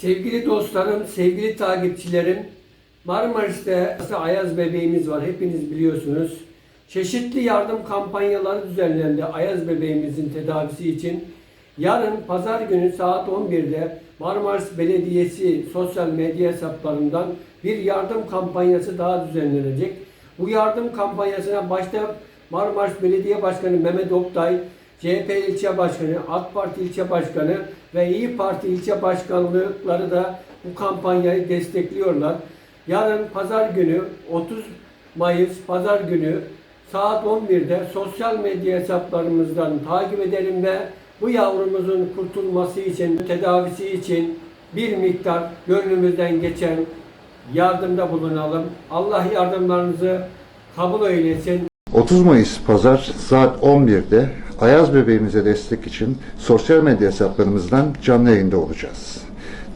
Sevgili dostlarım, sevgili takipçilerim, Marmaris'te Ayaz bebeğimiz var. Hepiniz biliyorsunuz. Çeşitli yardım kampanyaları düzenlendi Ayaz bebeğimizin tedavisi için. Yarın pazar günü saat 11'de Marmaris Belediyesi sosyal medya hesaplarından bir yardım kampanyası daha düzenlenecek. Bu yardım kampanyasına başta Marmaris Belediye Başkanı Mehmet Oktay, CHP ilçe başkanı, AK Parti ilçe başkanı ve İyi Parti ilçe başkanlıkları da bu kampanyayı destekliyorlar. Yarın pazar günü 30 Mayıs pazar günü saat 11'de sosyal medya hesaplarımızdan takip edelim ve bu yavrumuzun kurtulması için, tedavisi için bir miktar gönlümüzden geçen yardımda bulunalım. Allah yardımlarınızı kabul eylesin. 30 Mayıs Pazar saat 11'de Ayaz bebeğimize destek için sosyal medya hesaplarımızdan canlı yayında olacağız.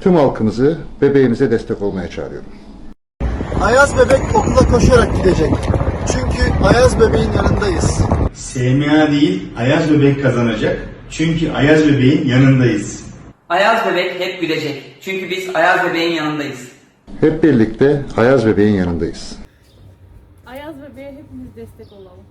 Tüm halkımızı bebeğimize destek olmaya çağırıyorum. Ayaz bebek okula koşarak gidecek. Çünkü Ayaz bebeğin yanındayız. SMA değil, Ayaz Bebek kazanacak. Çünkü Ayaz Bebeğin yanındayız. Ayaz bebek hep gülecek. Çünkü biz Ayaz bebeğin yanındayız. Hep birlikte Ayaz bebeğin yanındayız. Ayaz bebeğe hepimiz destek olalım.